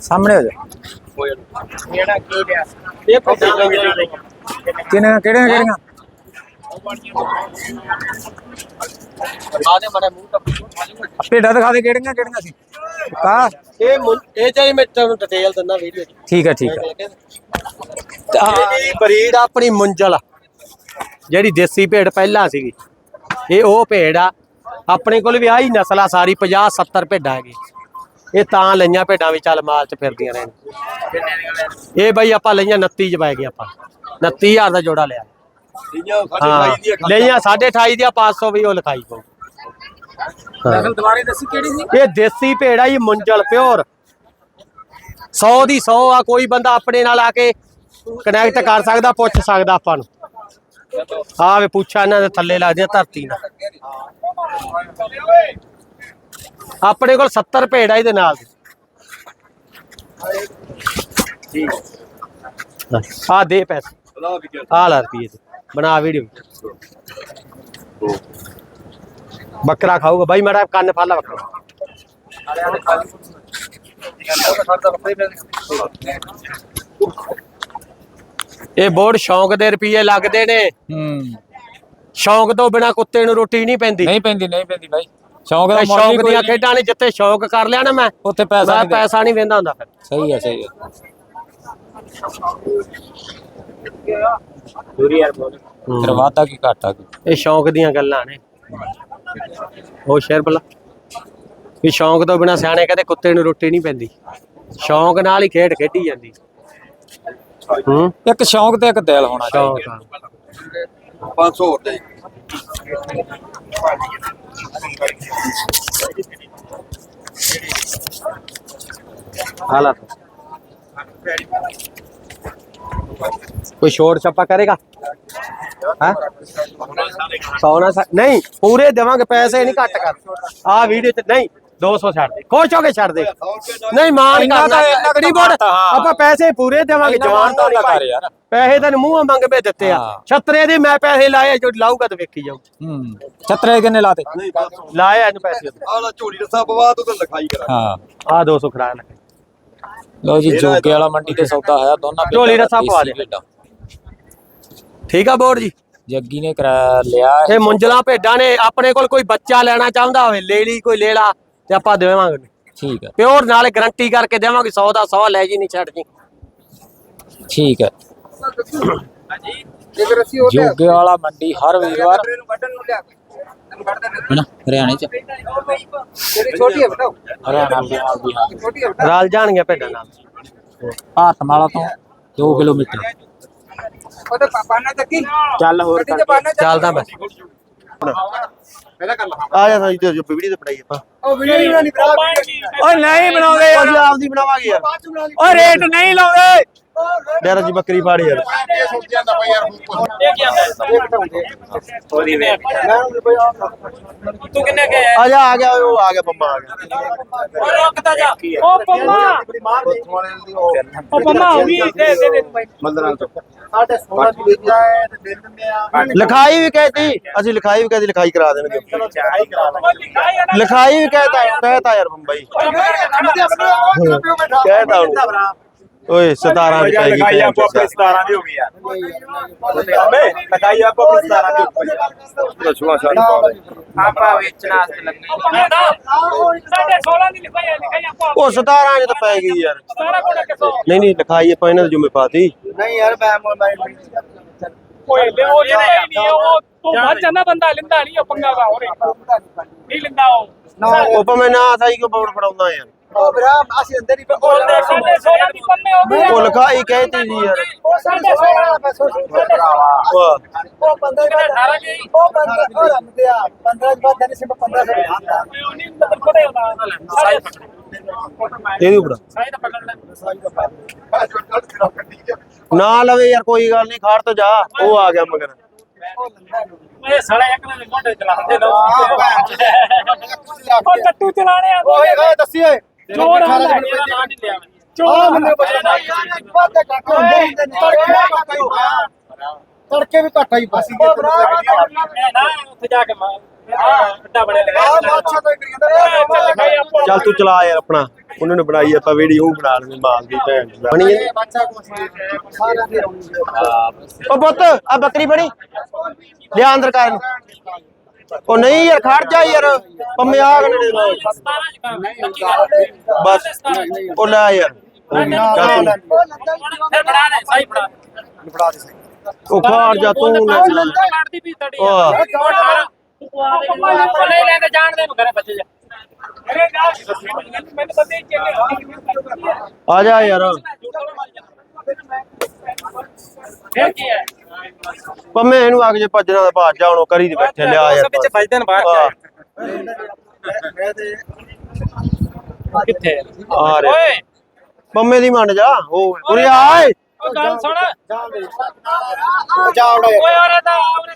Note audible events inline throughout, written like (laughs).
ਸਾਹਮਣੇ ਹੋ ਜਾ ਕਿਹੜਾ ਕੀ ਲਿਆ ਇਹ ਪਤਾ ਕਿਹੜੀਆਂ ਕਿਹੜੀਆਂ ਕਿਹੜੀਆਂ ਆਦੇ ਮੜਾ ਮੂੰਹ ਤਾਂ ਭੇਡਾਂ ਦਿਖਾ ਦੇ ਕਿਹੜੀਆਂ ਕਿਹੜੀਆਂ ਸੀ ਕਾ ਇਹ ਮੁੰ- ਇਹ ਚਾਹੀ ਮੈਂ ਤੁਹਾਨੂੰ ਡਿਟੇਲ ਦਿੰਦਾ ਵੀਡੀਓ 'ਚ ਠੀਕ ਹੈ ਠੀਕ ਹੈ ਇਹਦੀ ਬਰੀਡ ਆਪਣੀ ਮੁੰਜਲ ਆ। ਜਿਹੜੀ ਦੇਸੀ ਭੇਡ ਪਹਿਲਾਂ ਸੀਗੀ ਇਹ ਉਹ ਭੇਡ ਆ ਆਪਣੇ ਕੋਲ ਵੀ ਆਹੀ ਨਸਲ ਆ ਸਾਰੀ 50 70 ਭੇਡਾਂ ਹੈਗੀ ਇਹ ਤਾਂ ਲਈਆਂ ਭੇਡਾਂ ਵੀ ਚੱਲ ਮਾਲ ਚ ਫਿਰਦੀਆਂ ਰਹਿਣ। ਇਹ ਬਈ ਆਪਾਂ ਲਈਆਂ 29 ਚ ਪੈ ਗਏ ਆਪਾਂ। 29000 ਦਾ ਜੋੜਾ ਲਿਆ। ਹਾਂ ਲਈਆਂ 28.5 ਦੀਆਂ 500 ਵੀ ਉਹ ਲਿਖਾਈ ਪਊ। ਨਸਲ ਦੁਬਾਰੇ ਦੱਸੀ ਕਿਹੜੀ ਸੀ? ਇਹ ਦੇਸੀ ਭੇਡ ਆ ਜੀ ਮੁੰਜਲ ਪਿਓਰ। 100 ਦੀ 100 ਆ ਕੋਈ ਬੰਦਾ ਆਪਣੇ ਨਾਲ ਆ ਕੇ ਕਨੈਕਟ ਕਰ ਸਕਦਾ ਪੁੱਛ ਸਕਦਾ ਆਪਾਂ ਨੂੰ। ਆ ਵੇ ਪੁੱਛਾ ਇਹਨਾਂ ਦੇ ਥੱਲੇ ਲੱਗਦੀਆਂ ਧਰਤੀ ਨਾਲ। ਆਪਣੇ ਕੋਲ 70 ਭੇਡ ਆ ਇਹਦੇ ਨਾਲ। ਆ ਦੇ ਪੈਸੇ। ਆ ਲੈ ਰੁਪਏ ਤੇ ਬਣਾ ਵੀਡੀਓ ਬੱਕਰਾ ਖਾਊਗਾ। ਬਾਈ ਮੇਰਾ ਕੰਨ ਫਾਲਾ ਬੱਕਰਾ। ਇਹ ਬੋਰਡ ਸ਼ੌਂਕ ਦੇ ਰੁਪਏ ਲੱਗਦੇ ਨੇ। ਹੂੰ। ਸ਼ੌਂਕ ਤੋਂ ਬਿਨਾ ਕੁੱਤੇ ਨੂੰ ਰੋਟੀ ਨਹੀਂ ਪੈਂਦੀ। ਨਹੀਂ ਪੈਂਦੀ ਨਹੀਂ ਪੈਂਦੀ ਬਾਈ। ਸ਼ੌਕ ਦਾ ਮੈਂ ਮੁੱਲ ਦੀਆਂ ਖੇਡਾਂ ਨੇ ਜਿੱਥੇ ਸ਼ੌਂਕ ਕਰ ਲਿਆ ਨਾ ਮੈਂ ਉੱਥੇ ਪੈਸਾ ਨਹੀਂ ਪੈਸਾ ਨਹੀਂ ਵੇਂਦਾ ਹੁੰਦਾ ਫਿਰ। ਸਹੀ ਹੈ ਸਹੀ ਹੈ। ਫਿਰ ਕੀ ਘਾਟਾ ਕੀ ਇਹ ਸ਼ੌਂਕ ਦੀਆਂ ਗੱਲਾਂ ਨੇ। ਉਹ ਸ਼ੇਰ ਭਲਾ। ਵੀ ਸ਼ੌਂਕ ਤੋਂ ਬਿਨਾ ਸਿਆਣੇ ਕਹਿੰਦੇ ਕੁੱਤੇ ਨੂੰ ਰੋਟੀ ਨਹੀਂ ਪੈਂਦੀ। ਸ਼ੌਕ ਨਾਲ ਹੀ ਖੇਡ ਖੇਡੀ ਜਾਂਦੀ। ਹੂੰ? ਇੱਕ ਸ਼ੌਕ ਤੇ ਇੱਕ ਦਿਲ ਹੋਣਾ ਚਾਹੀਦਾ। 500 ਹੋਰ ਦੇ। हाँ, आला कोई शोर छप्पा करेगा? हाँ? सोना सा नहीं, पूरे देवे पैसे नहीं घट कर। आ, वीडियो नहीं। 200 ਛੱਡ ਦੇ। ਖੁਸ਼ ਹੋ ਕੇ ਛੱਡ ਦੇ। ਨਹੀਂ ਮਾਨ ਇੰਨਾ ਕਰਨਾ। ਤਾਂ- ਇੰਨਾ ਤਾਂ ਨਹੀਂ ਬੋੜ। ਆਪਾਂ ਪੈਸੇ ਪੂਰੇ ਦੇਵਾਂਗੇ ਜਵਾਨ ਤੋਂ ਨਹੀਂ ਕਰ ਯਾਰ। ਪੈਸੇ ਤੈਨੂੰ ਮੂੰਹੋਂ ਮੰਗਵੇ ਦਿੱਤੇ ਆ। ਛਤਰੇ ਦੇ ਮੈਂ ਪੈਸੇ ਲਾਏ ਜੋ ਲਾਊਗਾ ਤਾਂ ਵੇਖੀ ਜਾਊ। ਹੂੰ। ਛਤਰੇ ਕਿੰਨੇ ਲਾਤੇ? ਨਹੀਂ 500 ਲਾਏ ਇਹਨੂੰ ਪੈਸੇ ਆਹ ਲੈ ਝੋਲੀ ਰਸਾ ਪਵਾ ਤੂੰ ਤਾਂ ਲਿਖਾਈ ਕਰਾ। ਹਾਂ। ਆ 200 ਖੜਾ ਲੋ। ਜੀ ਜੋਗੇ ਵਾਲਾ ਮੰਡੀ ਤੇ ਸੌਦਾ ਹੋਇਆ ਦੋਨਾਂ ਝੋਲੀ ਰੱਸਾ ਪਵਾ ਦੇ। ਠੀਕ ਆ ਬੋੜ ਜੀ? ਜੱਗੀ ਨੇ ਕਰਾ ਲਿਆ ਇਹ ਮੁੰਜਲਾ ਭੇਡਾਂ ਨੇ ਆਪਣੇ ਕੋਲ ਕੋਈ ਬੱਚਾ ਲੈਣਾ ਚਾਹੁੰਦਾ ਹੋਵੇ ਲੈ ਲਈ ਕੋਈ ਲੈ ਲਾ ਤੇ ਆਪਾਂ ਦੇਵਾਂਗੇ। ਠੀਕ ਹੈ ਪਿਓਰ ਨਾਲੇ ਗਰੰਟੀ ਕਰਕੇ ਦੇਵਾਂਗੇ 100 ਦਾ 100 ਲੈ ਜੀ ਨਹੀਂ ਛੱਡ ਜੀ। ਠੀਕ ਹੈ ਜੋਗੇ ਵਾਲਾ ਮੰਡੀ ਹਰ ਵੀਰਵਾਰ। ਹਰਿਆਣੇ ਚ। ਹਰਿਆਣਾ ਬਿਹਾਰ ਬਿਹਾਰ ਰਲ ਜਾਣਗੇ ਭੇਡਾਂ ਨਾਲ। ਭਾਰਤਮਾਲਾ ਤੋਂ 2 ਕਿਲੋਮੀਟਰ। ਚੱਲ ਹੋਰ ਚੱਲਦਾ ਮੈਂ ਆ ਜਾ ਸਾਈ ਤੇ ਜੋ ਵੀਡੀਓ ਤੇ ਪੜਾਈ ਆਪਾਂ। ਓਏ ਨਹੀਂ ਬਣਾਉਂਦੇ ਯਾਰ। ਆਪਦੀ ਬਣਾਵਾਂਗੇ ਯਾਰ। ਓਏ ਰੇਟ ਨਹੀਂ ਲਾਉਂਦੇ। ਡੇਰਾ ਜੀ ਬੱਕਰੀ ਫਾੜ ਯਾਰ। ਆ ਜਾ ਆ ਗਿਆ ਉਹ ਆ ਗਿਆ ਪੰਮਾ ਆ ਗਿਆ। ਓ ਪੰਮਾ ਓ ਪੰਮਾ ਹੋ ਗਈ ਦੇ ਦੇ ਦੇ ਮੰਦਰਾਂ ਤੋਂ ਸਾਡੇ 16 ਦੀ ਵੇਚਦਾ ਹੈ ਤੇ ਦੇ ਦਿੰਦੇ ਆ ਲਿਖਾਈ ਵੀ ਕਹਿਤੀ ਅਸੀਂ ਲਿਖਾਈ ਵੀ ਕਹਿਤੀ ਲਿਖਾਈ ਕਰਾ ਦੇਣਗੇ ਲਿਖਾਈ ਵੀ ਕਹਿਤਾ ਕਹਿਤਾ ਯਾਰ ਬੰਬਈ ਕਹਿਤਾ। ਓਏ 17 ਦੀ ਪੈ ਗਈ ਲਗਾਈ ਆਪੋ ਆਪਣੇ 17 ਦੀ ਹੋ ਗਈ ਯਾਰ ਅਬੇ ਲਗਾਈ ਆਪੋ ਆਪਣੇ 17 ਦੀ ਹੋ ਗਈ ਦਸਵਾਂ ਸਾਲ ਬਾਅਦ ਆਪਾਂ ਵੇਚਣਾ ਅਸਲ ਲੰਮੀ ਸਾਡੇ 16 ਦੀ ਲਿਖਾਈ ਲਿਖਾਈ ਆਪਾਂ ਉਹ 17 ਚ ਤਾਂ ਪੈ ਗਈ ਯਾਰ ਸਾਰਾ ਕੋਲ ਕਿਸੋ ਨਹੀਂ ਨਹੀਂ ਲਿਖਾਈ ਆਪਾਂ ਇਹਨਾਂ ਦੇ ਜੁਮੇ ਪਾਤੀ ਓਏ ਲੈ ਉਹ ਜਿਹੜਾ ਨਹੀਂ ਉਹ ਤੋਂ ਬਾਅਦ ਜਾਂਦਾ ਬੰਦਾ ਲਿੰਦਾ ਨਹੀਂ ਉਹ ਪੰਗਾ ਵਾ ਹੋਰੇ ਨਹੀਂ ਲਿੰਦਾ ਉਹ ਉਹ ਮੈਂ ਨਾ ਸਾਈ ਕੋ ਬੋਰਡ ਫੜਾਉਂਦਾ ਯਾਰ ਉਹ ਦੇ ਸਾਡੇ 16 ਦੀ ਪੰਨੇ ਹੋ ਗਈ। ਉਹ ਲਿਖਾਈ ਕਹਿਤੀ ਜੀ ਯਾਰ। ਉਹ ਸਾਡੇ 16 ਦਾ ਪੈਸੋ ਵਾਹ। ਉਹ 15 ਦਾ 18 ਗਈ ਉਹ 15 ਉਹ ਰਮਦੇ ਆ 15 ਬਾਅਦ ਜਾਨੀ ਸਿਰਫ 15 ਸੇ ਉਹ ਨਹੀਂ ਮਤਲਬ ਕੋੜੇ ਹੁੰਦਾ ਇਹਦੀ ਉਪਰ ਦਾ ਨਾ ਲਵੇ ਯਾਰ ਕੋਈ ਗੱਲ ਨਹੀਂ ਖਾੜ ਤੋਂ ਜਾ। ਉਹ ਆ ਗਿਆ ਮਗਰ। ਇਹ ਸਾਲੇ ਇੱਕ ਨੇ ਮੋਢੇ ਚਲਾਉਂਦੇ ਲੋ ਉਹ ਟੱਟੂ ਚਲਾਣੇ ਆ। ਓਏ ਦੱਸੀ ਓਏ। ਚੋਰ ਆ ਇਹਦਾ ਨਾਂ ਨਹੀਂ ਲਿਆ ਚੋਰ ਮੈਨੂੰ ਬਚਣਾ ਤੜਕੇ ਵੀ ਘੱਟਾ ਹੀ ਬਸ ਨਾ ਉੱਥੇ ਜਾ ਕੇ ਮਾਰ ਵੱਡਾ ਬਣੇ ਲਗਾ ਆ ਬਾਦਸ਼ਾਹ ਤੋਂ ਕਰੀ ਜਾਂਦਾ। ਲਿਖਾਈ ਆਪੋ ਚੱਲ ਤੂੰ ਚਲਾ ਯਾਰ ਆਪਣਾ। ਉਹਨਾਂ ਨੇ ਬਣਾਈ ਆਪਾਂ ਵੀਡੀਓ ਬਣਾ ਲੈਣੀ ਮਾਲ ਦੀ ਭੈਣ ਦੀ। ਬਣੀ ਹੈ? ਉਹ ਪੁੱਤ ਆ ਬੱਕਰੀ ਬਣੀ। ਲਿਆ ਅੰਦਰ ਕਰ ਨੂੰ। ਉਹ ਨਹੀਂ ਯਾਰ, ਖੜ ਜਾ ਯਾਰ। ਪੰਮੇ ਆ ਬਸ। ਉਹ ਲੈ ਯਾਰ। ਚੱਲ ਉਹ ਖੜ ਜਾ, ਤੂੰ ਲੈ। ਨਹੀਂ ਲੈਂਦੇ ਜਾਣ ਦੇ ਨੂੰ ਘਰੇ ਬੱਚੇ ਜਾ ਆ ਜਾ ਯਾਰ। ਫਿਰ ਕੀ ਹੈ ਪੰਮੇ ਇਹਨੂੰ ਆ ਕੇ ਜੇ ਭੱਜਣਾ ਦਾ ਭੱਜ ਜਾ ਉਹ ਕਰੀ ਦੇ ਬੈਠੇ ਲਿਆ ਯਾਰ ਵਿੱਚ ਭਜਦੇ ਨੇ ਬਾਹਰ ਤੇ ਕਿੱਥੇ? ਆ ਰਿਹਾ। ਓਏ। ਪੰਮੇ ਦੀ ਮੰਨ ਜਾ ਉਹ ਉਰੇ ਆ ਓਏ। ਉਹ ਗੱਲ ਸੁਣ। ਜਾ ਜਾ ਉੜਾ ਓਏ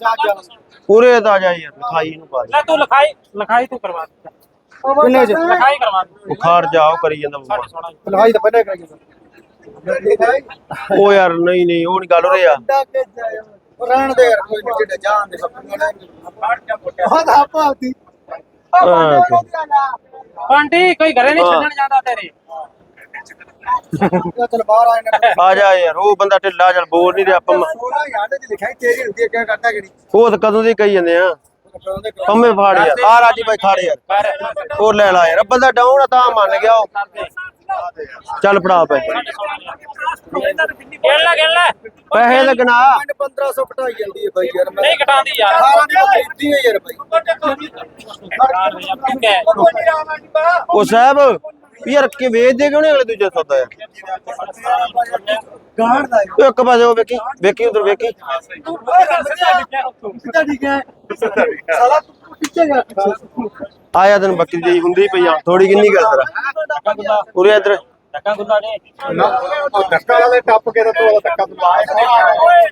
ਜਾ ਜਾ। ਉਰੇ ਤਾਂ ਆ ਜਾ ਯਾਰ ਲਿਖਾਈ ਇਹਨੂੰ ਪਾ ਦੇ। ਲੈ ਤੂੰ ਲਿਖਾਈ ਲਿਖਾਈ ਤੂੰ ਕਰਵਾ ਦੇ। ਕਿੰਨੇ ਚ ਲਿਖਾਈ ਕਰਵਾ ਦੇ। ਉਹ ਜਾ ਉਹ ਕਰੀ ਜਾਂਦਾ ਲਗਾਈ ਤਾਂ ਪਹਿਲਾਂ ਕਰਾਈ ਜਾਂਦਾ। ਉਹ ਯਾਰ ਨਹੀਂ ਨਹੀਂ ਉਹ ਨਹੀਂ ਗੱਲ ਉਰੇ ਆ। ਰਹਿਣ ਦੇ ਯਾਰ ਕੋਈ ਨਹੀਂ ਜਿਹੜੇ ਜਾਣ ਦੇ ਬੱਕਰੀਆਂ ਉਹ ਤਾਂ ਭਾਤੀ ਹਾਂ, ਆਂਟੀ ਕੋਈ ਘਰੇ ਨਹੀਂ ਹਾਂ। ਛੱਡਣ ਜਾਂਦਾ ਤੇਰੇ। ਆ ਜਾ ਯਾਰ ਉਹ ਬੰਦਾ ਢਿੱਲਾ ਚੱਲ ਬੋਲ ਨਹੀਂ ਰਿਹਾ ਪੰਮਾ ਸੋਨਾ ਯਾਰ ਤੇ ਲਿਖਾਈ ਤੇਰੀ ਹੁੰਦੀ ਹੈ ਕਿਆ ਕਰਦਾ ਕਿਹੜੀ? ਉਹ ਤਾਂ ਕਦੋਂ ਦੀ ਕਹੀ ਜਾਂਦੇ ਆ? ਪੰਮੇ ਫਾੜ ਯਾਰ। ਆ ਰਾਜੀ ਭਾਈ ਖੜ ਯਾਰ। ਉਹ ਲੈ ਲਾ ਯਾਰ ਬੰਦਾ ਡਾਊਨ ਆ ਤਾਂ ਮੰਨ ਗਿਆ ਉਹ। ਚੱਲ ਫੜਾ ਪੈ ਗਿਣ ਲੈ ਗਿਣ ਲੈ। ਪੈਸੇ ਲੱਗਣਾ। 1500 ਘਟਾਈ ਜਾਂਦੀ ਹੈ ਬਾਈ ਯਾਰ ਨਹੀਂ ਘਟਾਉਂਦੀ ਯਾਰ। 18 ਦੀ ਖਰੀਦੀ ਹੈ ਯਾਰ ਬਾਈ। ਉਹ ਸਾਹਿਬ ਯਾਰ ਕਿ ਵੇਚਦੇ ਕਿਉਂ ਨਹੀਂ ਅਗਲੇ ਦੂਜੇ ਸੌਦਾ ਯਾਰ? ਗਾੜ ਦਾ ਇੱਕ ਪਾਸੇ ਉਹ ਵੇਖੀ ਵੇਖੀ ਉਧਰ ਵੇਖੀ। ਕਿੱਦਾਂ ਠੀਕ ਹੈ। ਸਾਲਾ ਤੂੰ ਪਿੱਛੇ ਗਿਆ ਆਇਆ ਤੈਨੂੰ ਬੱਕਰੀ ਦੀ ਹੁੰਦੀ ਪਈ ਆ। ਥੋੜੀ ਕਿੰਨੀ ਗੱਲ ਤੇਰਾ? ਉਰੇ ਇੱਧਰ। ਟੱਕਾ ਗੁੱਲਾ ਨੇ ਧੱਕਾ ਵਾਲੇ ਟੱਪ ਕੇ ਤਾਂ ਤੂੰ ਵਾਲਾ ਧੱਕਾ ਤੂੰ ਲਾਇਆ ਧੱਕੇ ਵਾਲੇ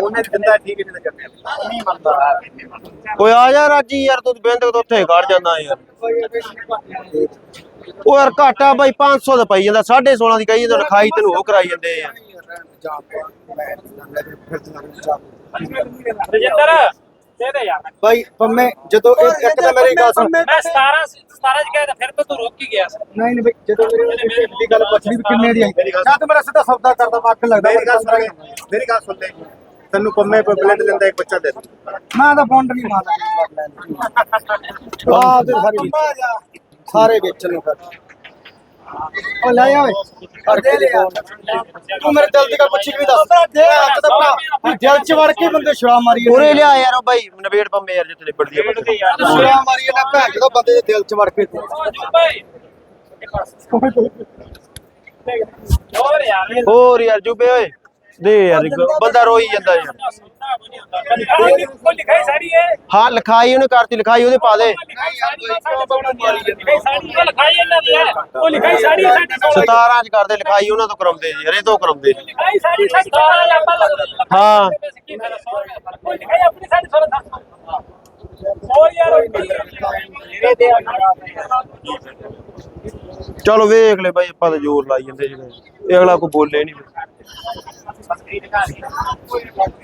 ਉਹਨੇ ਦਿੰਦਾ ਠੀਕ ਹੈ ਨਹੀਂ ਕਰਦੇ ਨਹੀਂ ਮੰਨਦਾ ਨਹੀਂ ਮੰਨਦਾ। ਓਏ ਆ ਜਾ ਰਾਜੀ ਯਾਰ ਤੂੰ ਬਿੰਦ ਤੋਂ ਉੱਥੇ ਖੜ ਜਾਂਦਾ ਯਾਰ। ਉਹ ਯਾਰ ਘਾਟਾ ਬਾਈ 500 ਦਾ ਪਈ ਜਾਂਦਾ 16.5 ਦੀ ਕਹੀ ਜਾਂਦਾ ਲਿਖਾਈ ਤੈਨੂੰ ਉਹ ਕਰਾਈ ਜਾਂਦੇ ਆ। ਰਜਿੰਦਰ! ਦੇ ਦੇ ਯਾਰ। ਬਾਈ ਪੰਮੇ ਜਦੋਂ ਇੱਕ ਇੱਕ ਤਾਂ ਮੇਰੀ ਗੱਲ ਸੁਣ। ਮੈਂ 17 17 ਚ ਗਿਆ ਤਾਂ ਫਿਰ ਤਾਂ ਤੂੰ ਰੁਕ ਹੀ ਗਿਆ ਸੀ। ਨਹੀਂ ਨਹੀਂ ਬਾਈ ਜਦੋਂ ਮੇਰੇ ਮੇਰੇ ਦੀ ਗੱਲ ਪੁੱਛਣੀ ਵੀ ਕਿੰਨੇ ਦੀ ਆਈ। ਜਾਂ ਤੂੰ ਮੇਰਾ ਸਿੱਧਾ ਸੌਦਾ ਕਰਦਾ ਅੱਖ ਲੱਗਦਾ ਮੇਰੀ ਗੱਲ ਸੁਣ ਮੇਰੀ ਗੱਲ ਸੁਣ ਲੈ। ਤੈਨੂੰ ਪੰਮੇ ਕੋਈ ਬਲੇਡ ਲੈਂਦਾ ਇੱਕ ਬੱਚਾ ਦੇ ਮੈਂ ਤਾਂ ਬੌਂਡ ਨਹੀਂ ਮਾਰਦਾ। (laughs) ਆ ਤੇ ਸਾਰੀ ਸਾਰੇ ਵੇਚਣ ਨੂੰ ਫਿਰ ਉਹ ਲੈ ਓਏ। ਦੇ ਲਿਆ ਤੂੰ ਮੇਰੇ ਦਿਲ ਦੀ ਗੱਲ ਪੁੱਛੀ ਵੀ ਦੱਸ। ਦੇ ਹੱਥ ਦਾ ਭਰਾ ਦਿਲ ਚ ਵੜ ਕੇ ਬੰਦੇ ਛੁਰਾ ਮਾਰੀ ਉਰੇ ਲਿਆ ਯਾਰ ਉਹ ਬਾਈ ਨਵੇੜ ਪੰਮੇ ਯਾਰ ਜਿੱਥੇ ਨਿਬੜਦੀ ਆ। ਛੁਰਾ ਮਾਰੀ ਨਾ ਭੈਣ ਜਦੋਂ ਬੰਦੇ ਦੇ ਦਿਲ ਚ ਵੜ ਕੇ ਭਾਈ ਹੋਰ ਯਾਰ ਹੋਰ ਯਾਰ ਜੁਬੇ ਓਏ। ਦੇ ਯਾਰ ਇੱਕ ਬੰਦਾ ਰੋਈ ਜਾਂਦਾ ਯਾਰ। ਲਿਖਾਈ ਸਾੜੀ ਹੈ ਹਾਂ ਲਿਖਾਈ ਉਹਨੇ ਕਰਤੀ ਲਿਖਾਈ ਉਹਦੇ ਪਾ ਦੇ। ਲਿਖਾਈ ਲਿਖਾਈ ਇਹਨਾਂ ਦੀ ਹੈ ਉਹ ਲਿਖਾਈ ਸਾੜੀ ਹੈ ਸਾਡੀ 17 ਚ ਕਰਦੇ ਲਿਖਾਈ ਉਹਨਾਂ ਤੋਂ ਕਰਾਉਂਦੇ ਜੀ ਹਰੇ ਤੋਂ ਕਰਾਉਂਦੇ ਲਿਖਾਈ ਸਾੜੀ ਸਾਡੀ ਲੱਗਦਾ ਹਾਂ। ਉਹ ਲਿਖਾਈ ਆਪਣੀ ਸਾਡੀ ਸਾਰਾ ਦੱਸ ਹੋਰ ਯਾਰ ਮੇਰੇ ਦੇ ਚਲੋ ਵੇਖ ਲੈ ਬਾਈ ਆਪਾਂ ਤਾਂ ਜ਼ੋਰ ਲਾਈ ਜਾਂਦੇ ਜਿਹੜੇ ਇਹ ਅਗਲਾ ਕੋਈ ਬੋਲੇ ਨਹੀਂ। Ik ga niet.